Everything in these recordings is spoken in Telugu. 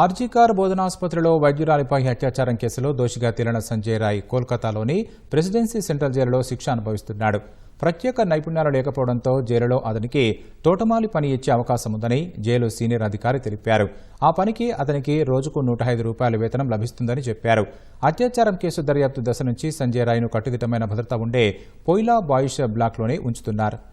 ఆర్జీకార్ బోధనాసుపత్రిలో వైద్యురాలిపై అత్యాచారం కేసులో దోషిగా తేలిన సంజయ్ రాయ్ కోల్కతాలోని ప్రెసిడెన్సీ సెంట్రల్ జైలులో శిక్ష అనుభవిస్తున్నాడు. ప్రత్యేక నైపుణ్యాలు లేకపోవడంతో జైలులో అతనికి తోటమాలి పని ఇచ్చే అవకాశం ఉందని జైలు సీనియర్ అధికారి తెలిపారు. ఆ పనికి అతనికి రోజుకు నూట ఐదు రూపాయల వేతనం లభిస్తుందని చెప్పారు. అత్యాచారం కేసు దర్యాప్తు దశ నుంచి సంజయ్ రాయ్ను కట్టుదిట్టమైన భద్రత ఉండే పొయిలా బాయిష్ బ్లాక్లోనే ఉంచుతున్నారు.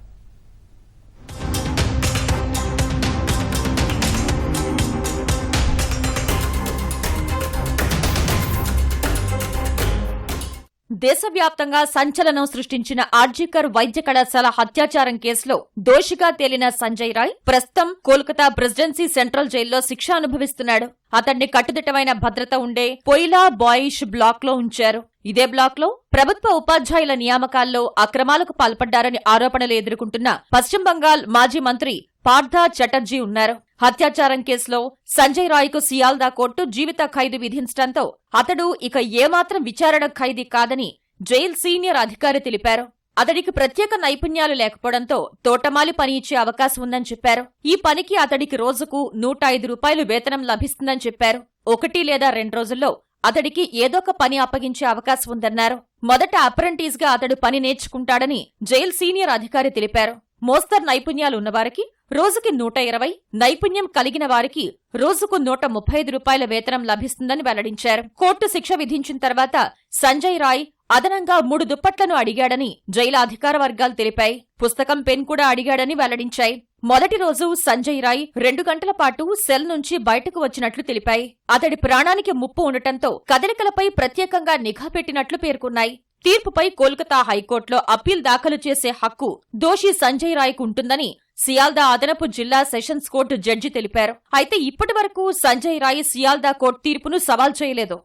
దేశవ్యాప్తంగా సంచలనం సృష్టించిన ఆర్జికర్ వైద్య కళాశాల హత్యాచారం కేసులో దోషిగా తేలిన సంజయ్ రాయ్ ప్రస్తుతం కోల్కతా ప్రెసిడెన్సీ సెంట్రల్ జైల్లో శిక్ష అనుభవిస్తున్నాడు. అతన్ని కట్టుదిట్టమైన భద్రత ఉండే పొయిలా బాయిష్ బ్లాక్లో ఉంచారు. ఇదే బ్లాక్లో ప్రభుత్వ ఉపాధ్యాయుల నియామకాల్లో అక్రమాలకు పాల్పడ్డారని ఆరోపణలు ఎదుర్కొంటున్న పశ్చిమ బంగాల్ మాజీ మంత్రి పార్థా చటర్జీ ఉన్నారు. హత్యాచారం కేసులో సంజయ్ రాయ్కు సియాల్దా కోర్టు జీవిత ఖైదు విధించడంతో అతడు ఇక ఏమాత్రం విచారణ ఖైదీ కాదని జైల్ సీనియర్ అధికారి తెలిపారు. అతడికి ప్రత్యేక నైపుణ్యాలు లేకపోవడంతో తోటమాలి పని ఇచ్చే అవకాశం ఉందని చెప్పారు. ఈ పనికి అతడికి రోజుకు నూట ఐదు రూపాయలు వేతనం లభిస్తుందని చెప్పారు. ఒకటి లేదా రెండు రోజుల్లో అతడికి ఏదొక పని అప్పగించే అవకాశం ఉందన్నారు. మొదట అప్రెంటీస్గా అతడు పని నేర్చుకుంటాడని జైల్ సీనియర్ అధికారి తెలిపారు. మోస్తరు నైపుణ్యాలు ఉన్నవారికి రోజుకి నూట ఇరవై నైపుణ్యం కలిగిన వారికి రోజుకు నూట ముప్పై ఐదు రూపాయల వేతనం లభిస్తుందని వెల్లడించారు. కోర్టు శిక్ష విధించిన తర్వాత సంజయ్ రాయ్ అదనంగా మూడు దుప్పట్లను అడిగాడని జైలు అధికార వర్గాలు తెలిపాయి. పుస్తకం పెన్ కూడా అడిగాడని వెల్లడించాయి. మొదటి రోజు సంజయ్ రాయ్ రెండు గంటల పాటు సెల్ నుంచి బయటకు వచ్చినట్లు తెలిపాయి. అతడి ప్రాణానికి ముప్పు ఉండటంతో కదలికలపై ప్రత్యేకంగా నిఘా పెట్టినట్లు పేర్కొన్నాయి. తీర్పుపై కోల్కతా హైకోర్టులో అప్పీల్ దాఖలు చేసే హక్కు దోషి సంజయ్ రాయ్కు ఉంటుందని సియాల్దా అదనపు జిల్లా సెషన్స్ కోర్టు జడ్జి తెలిపారు. అయితే ఇప్పటి వరకు సంజయ్ రాయ్ సియాల్దా కోర్టు తీర్పును సవాల్ చేయలేదు.